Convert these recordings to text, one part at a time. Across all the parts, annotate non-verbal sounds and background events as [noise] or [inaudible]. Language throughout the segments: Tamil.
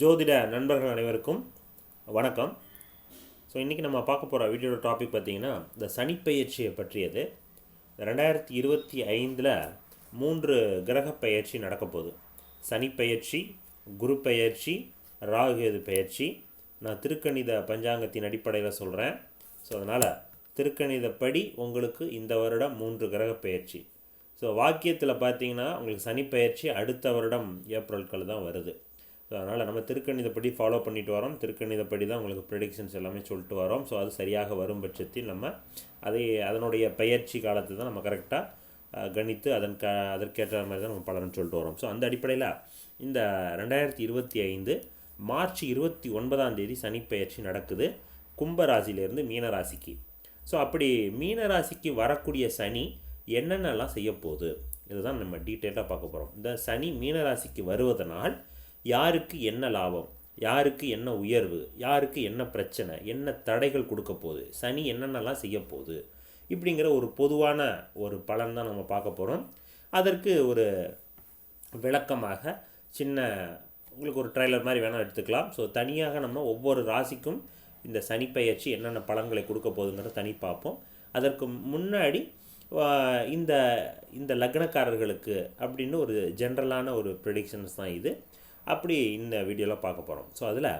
ஜோதிட நண்பர்கள் அனைவருக்கும் வணக்கம். ஸோ இன்றைக்கி நம்ம பார்க்க போகிற வீடியோட டாபிக் பார்த்திங்கன்னா இந்த சனிப்பெயர்ச்சியை பற்றியது. ரெண்டாயிரத்தி இருபத்தி ஐந்தில் மூன்று கிரக பயிற்சி நடக்க போகுது. சனிப்பெயர்ச்சி குரு பயிற்சி ராகுகேது பயிற்சி நான் திருக்கணித பஞ்சாங்கத்தின் அடிப்படையில் சொல்கிறேன் ஸோ அதனால் திருக்கணிதப்படி உங்களுக்கு இந்த வருடம் மூன்று கிரக பயிற்சி ஸோ வாக்கியத்தில் பார்த்தீங்கன்னா உங்களுக்கு சனிப்பெயர்ச்சி அடுத்த வருடம் ஏப்ரல்கள் தான் வருது. ஸோ அதனால் நம்ம திருக்கணிதப்படி ஃபாலோ பண்ணிட்டு வரோம். திருக்கணிதப்படி தான் உங்களுக்கு ப்ரெடிக்ஷன்ஸ் எல்லாமே சொல்லிட்டு வரோம். ஸோ அது சரியாக வரும் பட்சத்தில் நம்ம அதை அதனுடைய பயிற்சி காலத்தை தான் நம்ம கரெக்டாக கணித்து அதன் க அதற்கேற்ற மாதிரி தான் நம்ம பலன் சொல்லிட்டு வரோம். ஸோ அந்த அடிப்படையில் இந்த ரெண்டாயிரத்தி இருபத்தி ஐந்து மார்ச் இருபத்தி ஒன்பதாம் தேதி சனிப்பெயர்ச்சி நடக்குது. கும்பராசிலேருந்து மீனராசிக்கு. ஸோ அப்படி மீனராசிக்கு வரக்கூடிய சனி என்னென்னலாம் செய்ய போகுது இதுதான் நம்ம டீட்டெயிலாக பார்க்க போகிறோம் இந்த சனி மீனராசிக்கு வருவதனால் யாருக்கு என்ன லாபம்? யாருக்கு என்ன உயர்வு? யாருக்கு என்ன பிரச்சனை? என்ன தடைகள் கொடுக்க போகுது? சனி என்னென்னலாம் செய்ய போகுது? இப்படிங்கிற ஒரு பொதுவான ஒரு பலன் தான் நம்ம பார்க்க போகிறோம் அதற்கு ஒரு விளக்கமாக சின்ன உங்களுக்கு ஒரு ட்ரைலர் மாதிரி வேணால் எடுத்துக்கலாம். ஸோ தனியாக நம்ம ஒவ்வொரு ராசிக்கும் இந்த சனிப்பெயர்ச்சி என்னென்ன பலன்களை கொடுக்க போகுதுங்கிறத தனி பார்ப்போம். அதற்கு முன்னாடி இந்த இந்த லக்னக்காரர்களுக்கு அப்படின்னு ஒரு ஜென்ரலான ஒரு ப்ரெடிக்ஷன்ஸ் தான் இது. அப்படி இந்த வீடியோவில் பார்க்க போகிறோம் ஸோ அதில்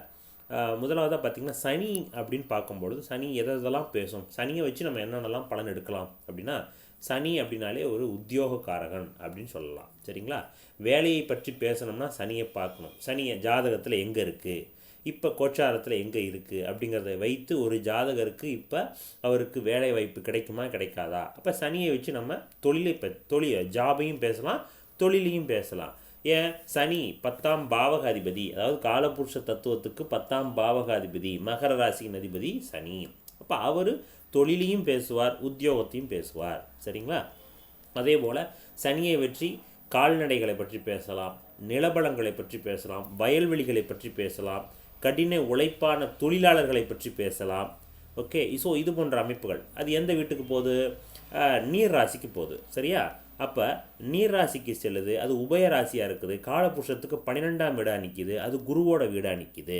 முதலாவதாக பார்த்திங்கன்னா சனி அப்படின்னு பார்க்கும்பொழுது சனி எதை எதெல்லாம் பேசும் சனியை வச்சு நம்ம என்னென்னலாம் பலன் எடுக்கலாம் அப்படின்னா சனி அப்படின்னாலே ஒரு உத்தியோகக்காரகன் அப்படின்னு சொல்லலாம். சரிங்களா? வேலையை பற்றி பேசணும்னா சனியை பார்க்கணும். சனியை ஜாதகத்தில் எங்கே இருக்குது இப்போ கோச்சாரத்தில் எங்கே இருக்குது அப்படிங்கிறத வைத்து ஒரு ஜாதகருக்கு இப்போ அவருக்கு வேலை வாய்ப்பு கிடைக்குமா கிடைக்காதா? அப்போ சனியை வச்சு நம்ம தொழிலை ப தொழில் ஜாபையும் பேசலாம் தொழிலையும் பேசலாம். ஏன் சனி பத்தாம் பாவகாதிபதி. அதாவது காலபுருஷ தத்துவத்துக்கு பத்தாம் பாவகாதிபதி மகர ராசியின் அதிபதி சனி. அப்போ அவர் தொழிலையும் பேசுவார் உத்தியோகத்தையும் பேசுவார். சரிங்களா? அதே போல் சனியை வெற்றி கால்நடைகளை பற்றி பேசலாம் நிலபலங்களை பற்றி பேசலாம் வயல்வெளிகளை பற்றி பேசலாம் கடின உழைப்பான தொழிலாளர்களை பற்றி பேசலாம். ஓகே ஸோ இது போன்ற அமைப்புகள். அது எந்த வீட்டுக்கு போகுது? நீர் ராசிக்கு போகுது. சரியா? அப்போ நீர் ராசிக்கு செல்லுது அது உபய ராசியாக இருக்குது காலபுருஷத்துக்கு பன்னிரெண்டாம் வீடாக நிற்கிது அது குருவோட வீடாக நிற்கிது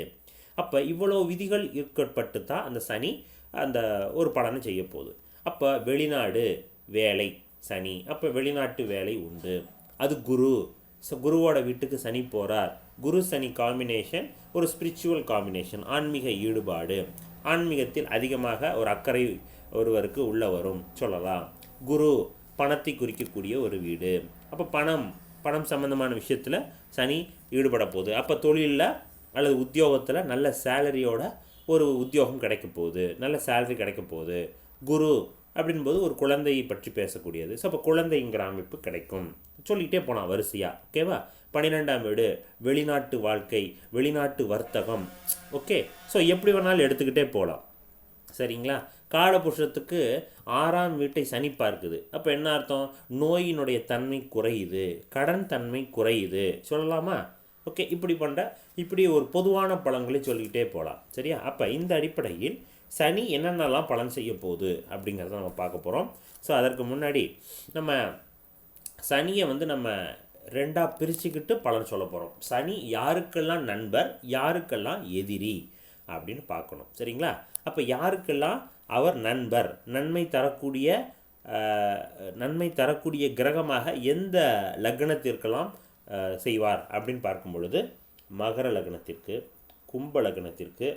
அப்போ இவ்வளோ விதிகள் இருக்கப்பட்டு தான் அந்த சனி அந்த ஒரு பலனை செய்ய போகுது. அப்போ வெளிநாடு வேலை சனி அப்போ வெளிநாட்டு வேலை உண்டு. அது குரு. ஸோ குருவோட வீட்டுக்கு சனி போகிறார் குரு சனி காம்பினேஷன் ஒரு ஸ்பிரிச்சுவல் காம்பினேஷன் ஆன்மீக ஈடுபாடு. ஆன்மீகத்தில் அதிகமாக ஒரு அக்கறை ஒருவருக்கு உள்ள வரும் சொல்லலாம். குரு பணத்தை குறிக்கக்கூடிய ஒரு வீடு. அப்போ பணம் பணம் சம்மந்தமான விஷயத்தில் சனி ஈடுபட போகுது. அப்போ தொழிலில் அல்லது உத்தியோகத்தில் நல்ல சேலரியோட ஒரு உத்தியோகம் கிடைக்க போகுது. நல்ல சேலரி கிடைக்க போகுது. குரு அப்படின்போது ஒரு குழந்தையை பற்றி பேசக்கூடியது. ஸோ அப்போ குழந்தைங்கிற அமைப்பு கிடைக்கும். சொல்லிகிட்டே போகலாம் வரிசையாக ஓகேவா பன்னிரெண்டாம் வீடு வெளிநாட்டு வாழ்க்கை வெளிநாட்டு வர்த்தகம். ஓகே ஸோ எப்படி வேணாலும் எடுத்துக்கிட்டே போகலாம் சரிங்களா? காலபுருஷத்துக்கு ஆறாம் வீட்டை சனி பார்க்குது. அப்போ என்ன அர்த்தம்? நோயினுடைய தன்மை குறையுது. கடன் தன்மை குறையுது. சொல்லலாமா? ஓகே இப்படி பண்ணுற இப்படி ஒரு பொதுவான பலன்களை சொல்லிக்கிட்டே போகலாம் சரியா? அப்போ இந்த அடிப்படையில் சனி என்னென்னலாம் பலன் செய்ய போகுது அப்படிங்கிறத நம்ம பார்க்க போகிறோம் ஸோ அதற்கு முன்னாடி நம்ம சனியை வந்து நம்ம ரெண்டாக பிரிச்சுக்கிட்டு பலன் சொல்ல போகிறோம் சனி யாருக்கெல்லாம் நண்பர் யாருக்கெல்லாம் எதிரி? அப்படின்னு பார்க்கணும். சரிங்களா? அப்போ யாருக்கெல்லாம்? அவர் நண்பர். நன்மை தரக்கூடிய நன்மை தரக்கூடிய கிரகமாக எந்த லக்னத்திற்கெல்லாம் செய்வார் அப்படின்னு பார்க்கும் பொழுது மகர லக்னத்திற்கு கும்ப லக்னத்திற்கு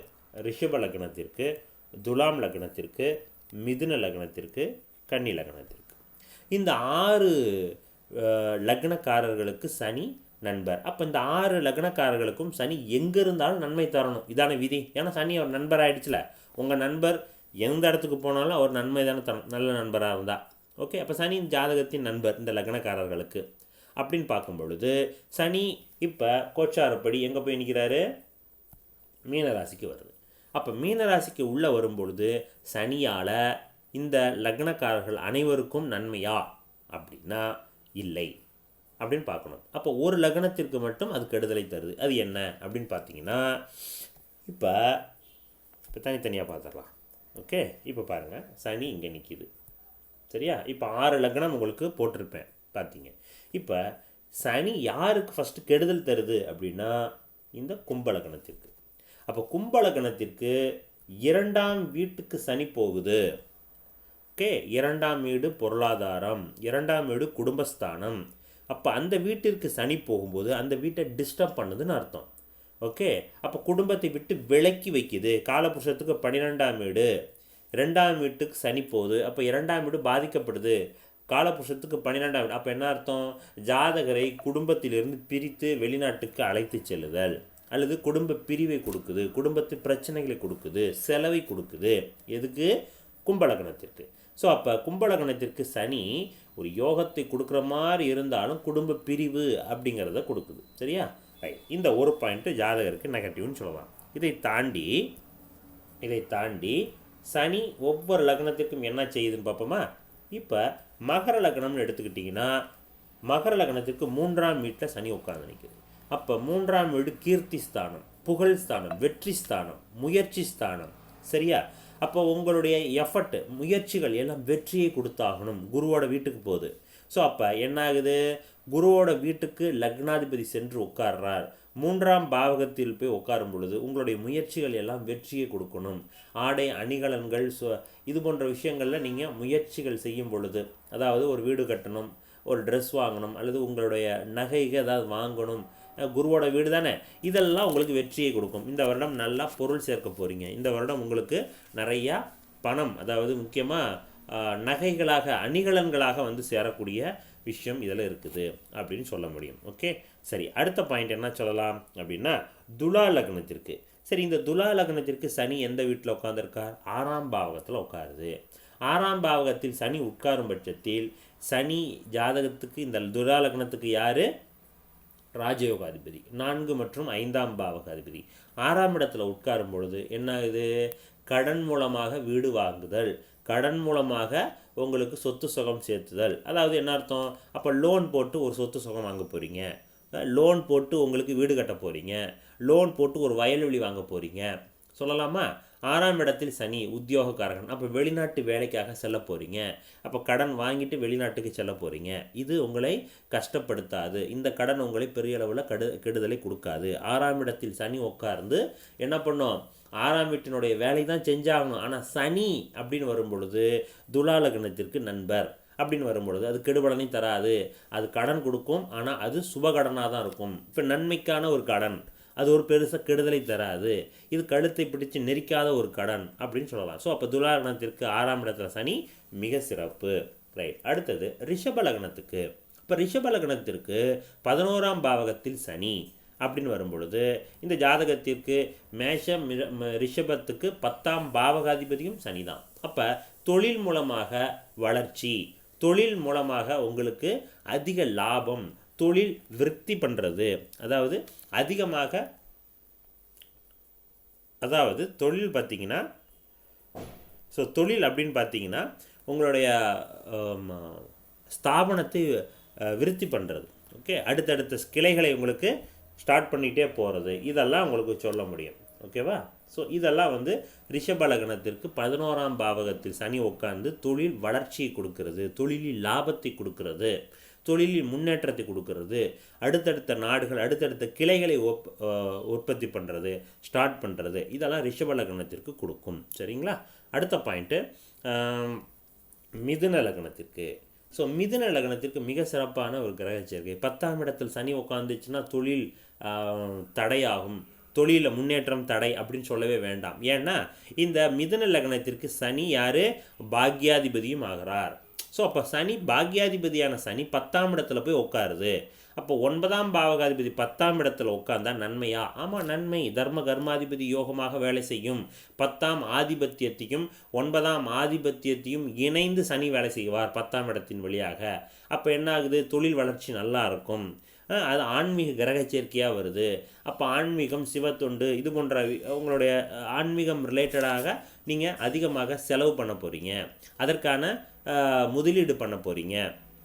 ரிஷப லக்னத்திற்கு துலாம் லக்னத்திற்கு மிதுன லக்னத்திற்கு கன்னி லக்னத்திற்கு. இந்த ஆறு லக்னக்காரர்களுக்கு சனி நண்பர். அப்போ இந்த ஆறு லக்னக்காரர்களுக்கும் சனி எங்கே இருந்தாலும் நன்மை தரணும். இதான விதி. ஏன்னா சனி அவர் நண்பர் ஆகிடுச்சில்ல உங்கள் நண்பர் எந்த இடத்துக்கு போனாலும் அவர் நன்மை தானே தரணும் நல்ல நண்பராக இருந்தால் ஓகே? அப்போ சனி ஜாதகத்தின் நண்பர் இந்த லக்னக்காரர்களுக்கு. அப்படின்னு பார்க்கும் பொழுது சனி இப்போ கோச்சாரப்படி எங்கே போய் நிற்கிறாரு மீனராசிக்கு வருது. அப்போ மீனராசிக்கு உள்ளே வரும்பொழுது சனியால் இந்த லக்னக்காரர்கள் அனைவருக்கும் நன்மையா? அப்படின்னா இல்லை. அப்படின்னு பார்க்கணும். அப்போ ஒரு லக்னத்திற்கு மட்டும் அது கெடுதலை தருது. அது என்ன அப்படின்னு பார்த்தீங்கன்னா இப்போ இப்போ தனித்தனியாக பார்த்துடலாம். ஓகே இப்போ பாருங்கள் சனி இங்கே நிற்கிது சரியா? இப்போ ஆறு லக்னம் உங்களுக்கு போட்டிருப்பேன். பார்த்தீங்க. இப்போ சனி யாருக்கு ஃபஸ்ட்டு கெடுதல் தருது அப்படின்னா இந்த கும்பலகணத்திற்கு அப்போ கும்பலகணத்திற்கு இரண்டாம் வீட்டுக்கு சனி போகுது. ஓகே இரண்டாம் வீடு பொருளாதாரம். இரண்டாம் வீடு குடும்பஸ்தானம். அப்போ அந்த வீட்டிற்கு சனி போகும்போது அந்த வீட்டை டிஸ்டர்ப் பண்ணுதுன்னு அர்த்தம். ஓகே அப்போ குடும்பத்தை விட்டு விலக்கி வைக்குது. காலபுருஷத்துக்கு பன்னிரெண்டாம் வீடு. ரெண்டாம் வீட்டுக்கு சனி போகுது. அப்போ இரண்டாம் வீடு பாதிக்கப்படுது. காலபுருஷத்துக்கு பன்னிரெண்டாம் வீடு. அப்போ என்ன அர்த்தம்? ஜாதகரை குடும்பத்திலிருந்து பிரித்து வெளிநாட்டுக்கு அழைத்து செல்லுதல். அல்லது குடும்ப பிரிவை கொடுக்குது. குடும்பத்து பிரச்சனைகளை கொடுக்குது. செலவை கொடுக்குது. எதுக்கு? கும்பலகணத்திற்கு ஸோ அப்போ கும்பலகணத்திற்கு சனி ஒரு யோகத்தை கொடுக்குற மாதிரி இருந்தாலும் குடும்ப பிரிவு அப்படிங்கிறத கொடுக்குது. சரியா? ரைட் இந்த ஒரு பாயிண்ட்டு ஜாதகருக்கு நெகட்டிவ்னு சொல்லலாம் இதை தாண்டி இதை தாண்டி சனி ஒவ்வொரு லக்னத்திற்கும் என்ன செய்யுதுன்னு பார்ப்போமா? இப்போ மகர லக்னம்னு எடுத்துக்கிட்டிங்கன்னா மகர லக்னத்திற்கு மூன்றாம் வீட்டில் சனி உட்கார்ந்து நிற்குது அப்போ மூன்றாம் வீடு கீர்த்தி ஸ்தானம் புகழ் ஸ்தானம் வெற்றி ஸ்தானம் முயற்சி ஸ்தானம். சரியா? அப்போ உங்களுடைய எஃபர்ட் முயற்சிகள் எல்லாம் வெற்றியை கொடுத்தாகணும். குருவோட வீட்டுக்கு போகுது ஸோ அப்போ என்ன ஆகுது குருவோட வீட்டுக்கு லக்னாதிபதி சென்று உட்கார்றார். மூன்றாம் பாவகத்தில் போய் உட்காரும் பொழுது உங்களுடைய முயற்சிகள் எல்லாம் வெற்றியை கொடுக்கணும். ஆடை அணிகலன்கள் சு- இது போன்ற விஷயங்களில் நீங்கள் முயற்சிகள் செய்யும் பொழுது அதாவது ஒரு வீடு கட்டணும் ஒரு ட்ரெஸ் வாங்கணும் அல்லது உங்களுடைய நகைகள் ஏதாவது வாங்கணும் குருவோட வீடு தானே? இதெல்லாம் உங்களுக்கு வெற்றியை கொடுக்கும். இந்த வருடம் நல்லா பொருள் சேர்க்க போகிறீங்க இந்த வருடம் உங்களுக்கு நிறையா பணம் அதாவது முக்கியமாக நகைகளாக அணிகலன்களாக வந்து சேரக்கூடிய விஷயம் இதில் இருக்குது அப்படின்னு சொல்ல முடியும். ஓகே? சரி அடுத்த பாயிண்ட் என்ன சொல்லலாம் அப்படின்னா துலா லக்னத்திற்கு. சரி இந்த துலா லக்னத்திற்கு சனி எந்த வீட்டில் உட்காந்துருக்கார் ஆறாம் பாவகத்தில் உட்காருது. ஆறாம் பாவகத்தில் சனி உட்காரும் பட்சத்தில் சனி ஜாதகத்துக்கு இந்த துலா லக்னத்துக்கு யார்? ராஜயோகாதிபதி. நான்கு மற்றும் ஐந்தாம் பாவகாதிபதி. ஆறாம் இடத்துல உட்காரும் பொழுது என்ன ஆகுது கடன் மூலமாக வீடு வாங்குதல். கடன் மூலமாக உங்களுக்கு சொத்து சுகம் சேர்த்துதல். அதாவது என்ன அர்த்தம்? அப்போ லோன் போட்டு ஒரு சொத்து சுகம் வாங்க போகிறீங்க லோன் போட்டு உங்களுக்கு வீடு கட்ட போகிறீங்க லோன் போட்டு ஒரு வயல்வெளி வாங்க போகிறீங்க சொல்லலாமா? ஆறாம் இடத்தில் சனி உத்தியோகக்காரகன். அப்போ வெளிநாட்டு வேலைக்காக செல்ல போகிறீங்க அப்போ கடன் வாங்கிட்டு வெளிநாட்டுக்கு செல்ல போகிறீங்க இது உங்களை கஷ்டப்படுத்தாது. இந்த கடன் உங்களை பெரிய அளவில் கெடு கெடுதலை கொடுக்காது. ஆறாம் இடத்தில் சனி உட்கார்ந்து என்ன பண்ணும்? ஆறாம் வீட்டினுடைய வேலை தான் செஞ்சாகணும். ஆனால் சனி அப்படின்னு வரும் பொழுது துலா லக்னத்திற்கு நண்பர் அப்படின்னு வரும்பொழுது அது கெடுபலனையும் தராது. அது கடன் கொடுக்கும். ஆனால் அது சுபகடனாக தான் இருக்கும். இப்போ நன்மைக்கான ஒரு கடன். அது ஒரு பெருசாக கெடுதலை தராது. இது கழுத்தை பிடிச்சு நெரிக்காத ஒரு கடன் அப்படின்னு சொல்லலாம். ஸோ அப்போ துலா லக்னத்திற்கு ஆறாம் இடத்துல சனி மிக சிறப்பு. ரைட் அடுத்தது ரிஷப லக்னத்துக்கு. இப்போ ரிஷப லக்னத்திற்கு பதினோராம் பாவகத்தில் சனி அப்படின்னு வரும்பொழுது இந்த ஜாதகத்திற்கு மேஷம் ரிஷபத்துக்கு பத்தாம் பாவகாதிபதியும் சனி தான் அப்போ தொழில் மூலமாக வளர்ச்சி தொழில் மூலமாக உங்களுக்கு அதிக லாபம் தொழில் விருத்தி பண்ணுறது அதாவது அதிகமாக அதாவது தொழில் பார்த்தீங்கன்னா ஸோ தொழில் அப்படின்னு பார்த்தீங்கன்னா உங்களுடைய ஸ்தாபனத்தை விருத்தி பண்ணுறது ஓகே அடுத்தடுத்த கிளைகளை உங்களுக்கு ஸ்டார்ட் பண்ணிகிட்டே போகிறது இதெல்லாம் உங்களுக்கு சொல்ல முடியும். ஓகேவா ஸோ இதெல்லாம் வந்து ரிஷப லக்னத்திற்கு பதினோராம் பாவகத்தில் சனி உட்கார்ந்து தொழில் வளர்ச்சியை கொடுக்கறது தொழிலில் லாபத்தை கொடுக்கறது தொழிலில் முன்னேற்றத்தை கொடுக்கறது அடுத்தடுத்த நாடுகள் அடுத்தடுத்த கிளைகளை ஒப் உற்பத்தி பண்ணுறது ஸ்டார்ட் பண்ணுறது இதெல்லாம் ரிஷப லக்னத்திற்கு கொடுக்கும். சரிங்களா? அடுத்த பாயிண்ட்டு மிதுன லக்னத்திற்கு. ஸோ மிதுன லக்னத்திற்கு மிக சிறப்பான ஒரு கிரக சேர்க்கை பத்தாம் இடத்தில் சனி உட்காந்துச்சுன்னா தொழில் தடையாகும். தொழிலில் முன்னேற்றம் தடை அப்படின்னு சொல்லவே வேண்டாம். ஏன்னா இந்த மிதுன லக்னத்திற்கு சனி யார்? பாக்யாதிபதியும் ஆகிறார். ஸோ அப்போ சனி பாக்யாதிபதியான சனி பத்தாம் இடத்துல போய் உட்காருது அப்போ ஒன்பதாம் பாவகாதிபதி பத்தாம் இடத்துல உட்கார்ந்தா நன்மையா? ஆமாம் நன்மை. தர்ம கர்மாதிபதி யோகமாக வேலை செய்யும் பத்தாம் ஆதிபத்தியத்தையும் ஒன்பதாம் ஆதிபத்தியத்தையும் இணைந்து சனி வேலை செய்வார் பத்தாம் இடத்தின் வழியாக. அப்போ என்ன ஆகுது? தொழில் வளர்ச்சி நல்லா இருக்கும். அது ஆன்மீக கிரக சேர்க்கையாக வருது. அப்போ ஆன்மீகம் சிவத்தொண்டு இது போன்ற உங்களுடைய ஆன்மீகம் ரிலேட்டடாக நீங்கள் அதிகமாக செலவு பண்ண போகிறீங்க அதற்கான முதலீடு பண்ண போகிறீங்க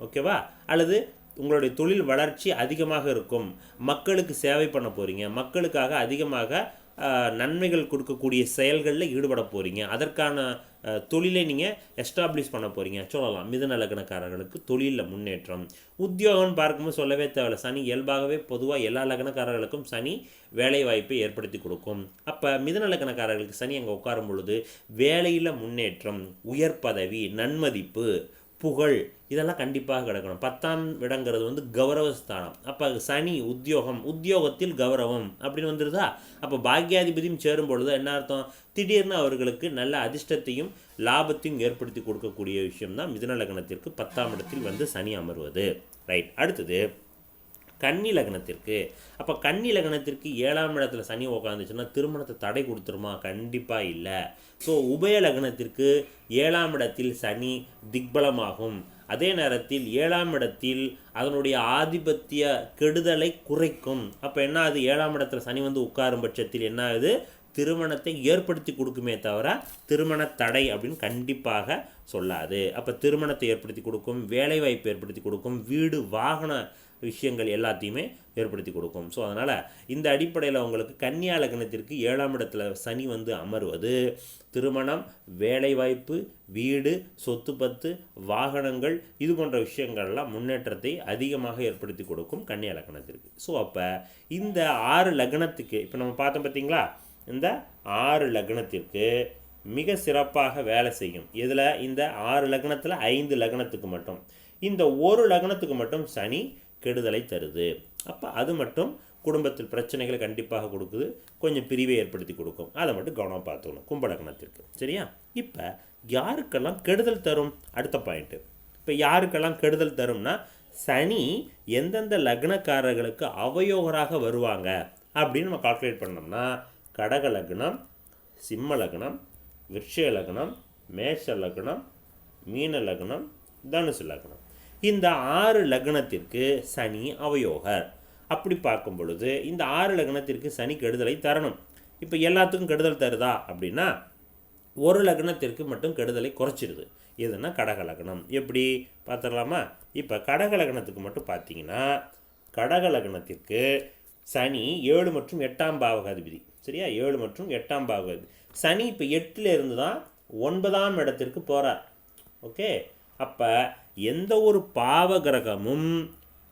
ஓகேவா அல்லது உங்களுடைய தொழில் வளர்ச்சி அதிகமாக இருக்கும். மக்களுக்கு சேவை பண்ண போகிறீங்க மக்களுக்காக அதிகமாக நன்மைகள் கொடுக்கக்கூடிய செயல்களில் ஈடுபட போகிறீங்க அதற்கான தொழிலை நீங்கள் எஸ்டாப்ளிஷ் பண்ண போகிறீங்க சொல்லலாம். மிதுன லக்னக்காரர்களுக்கு தொழிலில் முன்னேற்றம். உத்தியோகம்னு பார்க்கும்போது சொல்லவே தேவையில்ல. சனி இயல்பாகவே பொதுவாக எல்லா லக்னக்காரர்களுக்கும் சனி வேலை வாய்ப்பை ஏற்படுத்தி கொடுக்கும். அப்போ மிதநலக்கணக்காரர்களுக்கு சனி அங்கே உட்காரும் பொழுது வேலையில் முன்னேற்றம் உயர் பதவி நன்மதிப்பு புகழ் இதெல்லாம் கண்டிப்பாக கிடக்கணும். பத்தாம் இடங்கிறது வந்து கௌரவ ஸ்தானம். அப்போ சனி உத்தியோகம் உத்தியோகத்தில் கௌரவம் அப்படின்னு வந்துருதா? அப்போ பாக்யாதிபதியும் சேரும் பொழுது என்ன அர்த்தம்? திடீர்னு அவர்களுக்கு நல்ல அதிர்ஷ்டத்தையும் லாபத்தையும் ஏற்படுத்தி கொடுக்கக்கூடிய விஷயம் தான் மிதுன லக்னத்திற்கு பத்தாம் இடத்தில் வந்து சனி அமர்வது. ரைட் அடுத்தது கன்னி லக்னத்திற்கு. அப்போ கன்னி லக்னத்திற்கு ஏழாம் இடத்துல சனி உட்காந்துச்சுன்னா திருமணத்தை தடை கொடுத்துருமா? கண்டிப்பாக இல்லை. ஸோ உபய லக்னத்திற்கு ஏழாம் இடத்தில் சனி திக்பலமாகும். அதே நேரத்தில் ஏழாம் இடத்தில் அதனுடைய ஆதிபத்திய கெடுதலை குறைக்கும். அப்போ என்ன ஆகுது? ஏழாம் இடத்துல சனி வந்து உட்காரும் பட்சத்தில் என்ன ஆகுது? திருமணத்தை ஏற்படுத்தி கொடுக்குமே தவிர திருமண தடை அப்படின்னு கண்டிப்பாக சொல்லாது. அப்போ திருமணத்தை ஏற்படுத்தி கொடுக்கும் வேலைவாய்ப்பு ஏற்படுத்தி கொடுக்கும் வீடு வாகன விஷயங்கள் எல்லாத்தையுமே ஏற்படுத்தி கொடுக்கும். ஸோ அதனால் இந்த அடிப்படையில் உங்களுக்கு கன்னியா லக்னத்திற்கு ஏழாம் இடத்துல சனி வந்து அமர்வது திருமணம் வேலைவாய்ப்பு வீடு சொத்து பத்து வாகனங்கள் இது போன்ற விஷயங்கள்லாம் முன்னேற்றத்தை அதிகமாக ஏற்படுத்தி கொடுக்கும் கன்னியா லக்னத்திற்கு. ஸோ அப்போ இந்த ஆறு லக்னத்துக்கு இப்போ நம்ம பார்த்தோம் பார்த்தீங்களா இந்த ஆறு லக்னத்திற்கு மிக சிறப்பாக வேலை செய்யும். இதில் இந்த ஆறு லக்னத்தில் ஐந்து லக்னத்துக்கு மட்டும். இந்த ஒரு லக்னத்துக்கு மட்டும் சனி கெடுதலை தருது. அப்போ அது மட்டும் குடும்பத்தில் பிரச்சனைகளை கண்டிப்பாக கொடுக்குது. கொஞ்சம் பிரிவை ஏற்படுத்தி கொடுக்கும். அதை மட்டும் கவனம் பார்த்துக்கணும். கும்பலக்கணத்திற்கு. சரியா? இப்போ யாருக்கெல்லாம் கெடுதல் தரும்? அடுத்த பாயிண்ட்டு இப்போ யாருக்கெல்லாம் கெடுதல் தரும்னா சனி எந்தெந்த லக்னக்காரர்களுக்கு அவயோகராக வருவாங்க? அப்படின்னு நம்ம கால்குலேட் பண்ணோம்னா கடக லக்னம் சிம்ம லக்னம் விருட்ச லக்னம் மேஷ லக்னம் மீன லக்னம் தனுசு லக்னம். இந்த ஆறு லக்னத்திற்கு சனி அவயோகர். அப்படி பார்க்கும் பொழுது இந்த ஆறு லக்னத்திற்கு சனி கெடுதலை தரணும். இப்போ எல்லாத்துக்கும் கெடுதல் தருதா அப்படின்னா ஒரு லக்னத்திற்கு மட்டும் கெடுதலை குறைச்சிருது. எதுனா கடக லக்னம். எப்படி பார்த்துடலாமா? இப்போ கடக லக்னத்துக்கு மட்டும் பார்த்தீங்கன்னா கடக லக்னத்திற்கு சனி ஏழு மற்றும் எட்டாம் பாவகாதிபதி. சரியா? ஏழு மற்றும் எட்டாம் பாவகாதிபதி. சனி இப்போ எட்டில் இருந்து தான் ஒன்பதாம் இடத்திற்கு போகிறார் ஓகே? அப்போ எந்த ஒரு பாவ கிரகமும்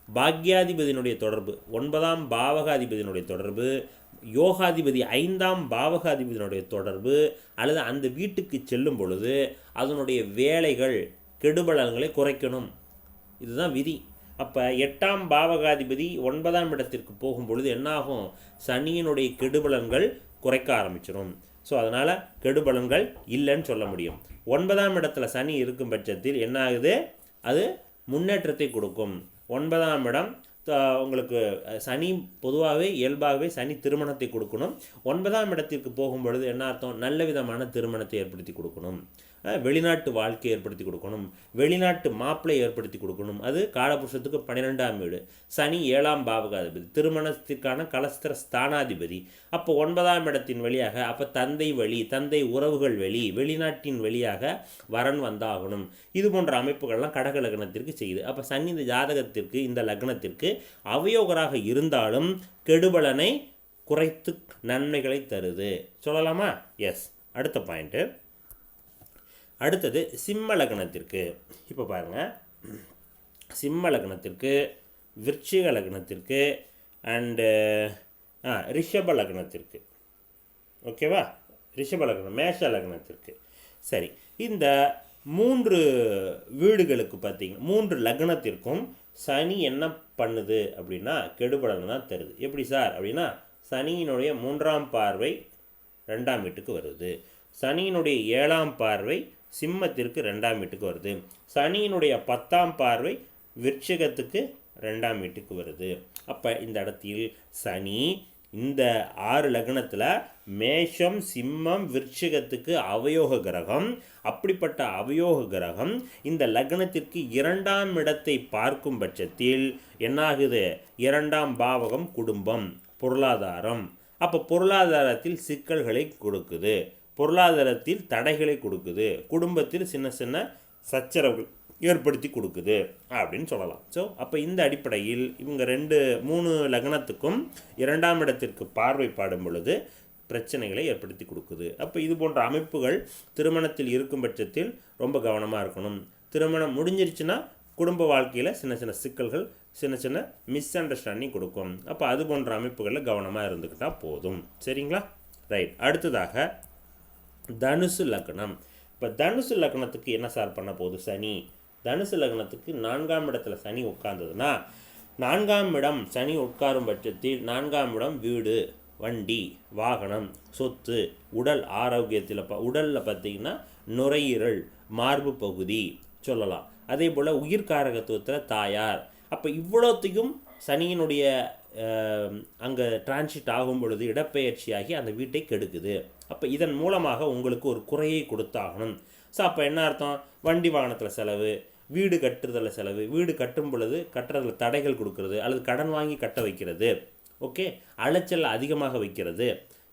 பாக்யாதிபதியினுடைய தொடர்பு ஒன்பதாம் பாவகாதிபதியினுடைய தொடர்பு யோகாதிபதி ஐந்தாம் பாவகாதிபதியினுடைய தொடர்பு அல்லது அந்த வீட்டுக்கு செல்லும் பொழுது அதனுடைய வேலைகள் கெடுபலன்களை குறைக்கணும். இதுதான் விதி. அப்போ எட்டாம் பாவகாதிபதி ஒன்பதாம் இடத்திற்கு போகும் பொழுது என்னாகும்? சனியினுடைய கெடுபலன்கள் குறைக்க ஆரம்பிச்சிடும் ஸோ அதனால் கெடுபலன்கள் இல்லைன்னு சொல்ல முடியும். ஒன்பதாம் இடத்துல சனி இருக்கும் பட்சத்தில் என்ன ஆகுது அது முன்னேற்றத்தை கொடுக்கும். ஒன்பதாம் இடம் உங்களுக்கு சனி பொதுவாகவே இயல்பாகவே சனி திருமணத்தை கொடுக்கணும். ஒன்பதாம் இடத்திற்கு போகும் பொழுது என்ன அர்த்தம்? நல்ல விதமான திருமணத்தை ஏற்படுத்தி கொடுக்கணும். வெளிநாட்டு வாழ்க்கை ஏற்படுத்தி கொடுக்கணும். வெளிநாட்டு மாப்பிளை ஏற்படுத்தி கொடுக்கணும். அது காலபுருஷத்துக்கு பன்னிரெண்டாம் வீடு. சனி ஏழாம் பாவகாதிபதி. திருமணத்திற்கான கலஸ்திர ஸ்தானாதிபதி. அப்போ ஒன்பதாம் இடத்தின் வழியாக அப்போ தந்தை வழி தந்தை உறவுகள் வழி வெளிநாட்டின் வழியாக வரன் வந்தாகணும். இது போன்ற அமைப்புகள்லாம் கடக லக்னத்திற்கு செய்யுது. அப்போ சனி இந்த ஜாதகத்திற்கு இந்த லக்னத்திற்கு அவயோகராக இருந்தாலும் கெடுபலனை குறைத்து நன்மைகளை தருது. சொல்லலாமா? எஸ் அடுத்த பாயிண்ட்டு அடுத்தது சிம்ம லக்னத்திற்கு. இப்போ பாருங்கள் சிம்ம லக்னத்திற்கு விருச்சிக லக்னத்திற்கு அண்டு ரிஷப லக்னத்திற்கு. ஓகேவா ரிஷப லக்னம் மேஷ லக்னத்திற்கு. சரி இந்த மூன்று வீடுகளுக்கு பார்த்தீங்கன்னா மூன்று லக்னத்திற்கும் சனி என்ன பண்ணுது அப்படின்னா கெடுபலன் தான் தருது. எப்படி சார்? அப்படின்னா சனியினுடைய மூன்றாம் பார்வை ரெண்டாம் வீட்டுக்கு வருது. சனியினுடைய ஏழாம் பார்வை சிம்மத்திற்கு ரெண்டாம் வீட்டுக்கு வருது. சனியினுடைய பத்தாம் பார்வை விருட்சகத்துக்கு ரெண்டாம் வீட்டுக்கு வருது. அப்போ இந்த இடத்தில் சனி இந்த ஆறு லக்னத்தில் மேஷம் சிம்மம் விருட்சிகத்துக்கு அவயோக கிரகம். அப்படிப்பட்ட அவயோக கிரகம் இந்த லக்னத்திற்கு இரண்டாம் இடத்தை பார்க்கும் பட்சத்தில் என்னாகுது? இரண்டாம் பாவகம் குடும்பம் பொருளாதாரம். அப்போ பொருளாதாரத்தில் சிக்கல்களை கொடுக்குது. பொருளாதாரத்தில் தடைகளை கொடுக்குது. குடும்பத்தில் சின்ன சின்ன சச்சரவுகள் ஏற்படுத்தி கொடுக்குது அப்படின்னு சொல்லலாம். ஸோ அப்போ இந்த அடிப்படையில் இவங்க ரெண்டு மூணு லக்னத்துக்கும் இரண்டாம் இடத்திற்கு பார்வை பாடும் பொழுது பிரச்சனைகளை ஏற்படுத்தி கொடுக்குது. அப்போ இது போன்ற அமைப்புகள் திருமணத்தில் இருக்கும் பட்சத்தில் ரொம்ப கவனமாக இருக்கணும். திருமணம் முடிஞ்சிருச்சுன்னா குடும்ப வாழ்க்கையில் சின்ன சின்ன சிக்கல்கள் சின்ன சின்ன மிஸ் அண்டர்ஸ்டாண்டிங் கொடுக்கும். அப்போ அது போன்ற அமைப்புகளில் கவனமாக இருந்துக்கிட்டால் போதும். சரிங்களா? ரைட் அடுத்ததாக தனுசு லக்னம். இப்போ தனுசு லக்னத்துக்கு என்ன சார் பண்ண போகுது? சனி. தனுசு லக்னத்துக்கு நான்காம் இடத்துல சனி உட்கார்ந்ததுன்னா நான்காம் இடம் சனி உட்காரும் பட்சத்தில் நான்காம் இடம் வீடு வண்டி வாகனம் சொத்து உடல் ஆரோக்கியத்தில் ப உடலில் பார்த்தீங்கன்னா நுரையீரல் மார்பு பகுதி சொல்லலாம். அதே போல் உயிர்காரகத்துவத்தில் தாயார். அப்போ இவ்வளோத்தையும் சனியினுடைய அங்கே டிரான்சிட் ஆகும் பொழுது இடப்பெயர்ச்சியாகி அந்த வீட்டை கெடுக்குது. அப்போ இதன் மூலமாக உங்களுக்கு ஒரு குறையை கொடுத்தாகணும். ஸோ அப்போ என்ன அர்த்தம்? வண்டி வாகனத்தில் செலவு வீடு கட்டுறதில் செலவு வீடு கட்டும் பொழுது கட்டுறதில் தடைகள் கொடுக்கறது அல்லது கடன் வாங்கி கட்ட வைக்கிறது. ஓகே அலைச்சல் அதிகமாக வைக்கிறது.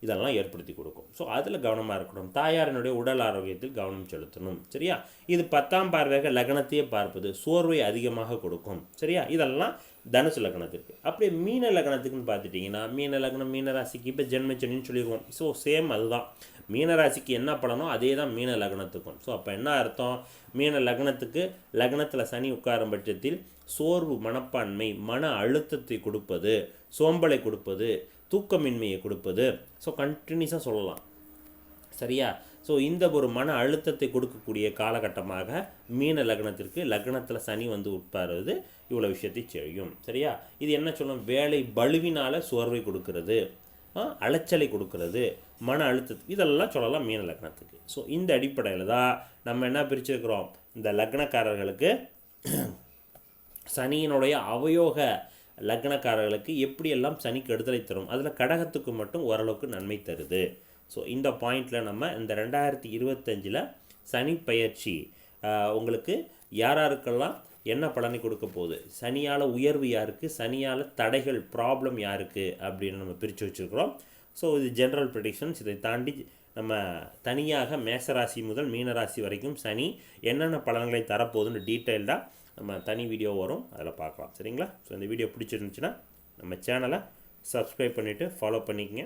இதெல்லாம் ஏற்படுத்தி கொடுக்கும். ஸோ அதில் கவனமாக இருக்கணும். தாயாரினுடைய உடல் ஆரோக்கியத்தில் கவனம் செலுத்தணும். சரியா? இது பத்தாம் பார்வையாக லக்னத்தையே பார்ப்பது சோர்வை அதிகமாக கொடுக்கும். சரியா? இதெல்லாம் தனுசு லக்னத்திற்கு அப்படியே மீன லக்னத்துக்குன்னு பார்த்துட்டிங்கன்னா மீன லக்னம் மீன ராசிக்கு இப்போ ஜென்மச்சனின்னு சொல்லிடுவோம் ஸோ சேம் அதுதான். மீன ராசிக்கு என்ன பலனோ அதே தான் மீன லக்னத்துக்கும். ஸோ அப்போ என்ன அர்த்தம்? மீன லக்னத்துக்கு லக்னத்தில் சனி உட்காரும் பட்சத்தில் சோர்வு மனப்பான்மை மன அழுத்தத்தை கொடுப்பது சோம்பலை கொடுப்பது தூக்கமின்மையை கொடுப்பது. ஸோ கண்டினியூஸாக சொல்லலாம். சரியா? ஸோ இந்த ஒரு மன அழுத்தத்தை கொடுக்கக்கூடிய காலகட்டமாக மீன லக்னத்திற்கு லக்னத்தில் சனி வந்து உட்பாருவது இவ்வளோ விஷயத்தை செய்யும். சரியா? இது என்ன சொல்லும்? வேலை பலுவினால் சோர்வை கொடுக்கறது. அலைச்சலை கொடுக்கறது. மன அழுத்தத்துக்கு இதெல்லாம் சொல்லலாம் மீன லக்னத்துக்கு. ஸோ இந்த அடிப்படையில் தான் நம்ம என்ன பிரிச்சிருக்கிறோம்? இந்த லக்னக்காரர்களுக்கு [clears throat] சனியினுடைய அவயோக லக்னக்காரர்களுக்கு எப்படியெல்லாம் சனி கெடுதலை தரும்? அதில் கடகத்துக்கு மட்டும் ஓரளவுக்கு நன்மை தருது. ஸோ இந்த பாயிண்டில் நம்ம இந்த ரெண்டாயிரத்தி இருபத்தஞ்சில் சனி பயிற்சி உங்களுக்கு யார் யாருக்கெல்லாம் என்ன பலனை கொடுக்க போகுது? சனியால் உயர்வு யாருக்கு? சனியால் தடைகள் ப்ராப்ளம் யாருக்கு? அப்படின்னு நம்ம பிரித்து வச்சுருக்கிறோம். ஸோ இது ஜென்ரல் ப்ரெடிக்ஷன்ஸ் இதை தாண்டி நம்ம தனியாக மேசராசி முதல் மீனராசி வரைக்கும் சனி என்னென்ன பலன்களை தரப்போகுதுன்னு டீட்டெயில்டாக நம்ம தனி வீடியோ வரும். அதில் பார்க்கலாம். சரிங்களா? ஸோ இந்த வீடியோ பிடிச்சிருந்துச்சுன்னா நம்ம சேனலை சப்ஸ்கிரைப் பண்ணிவிட்டு ஃபாலோ பண்ணிக்கங்க.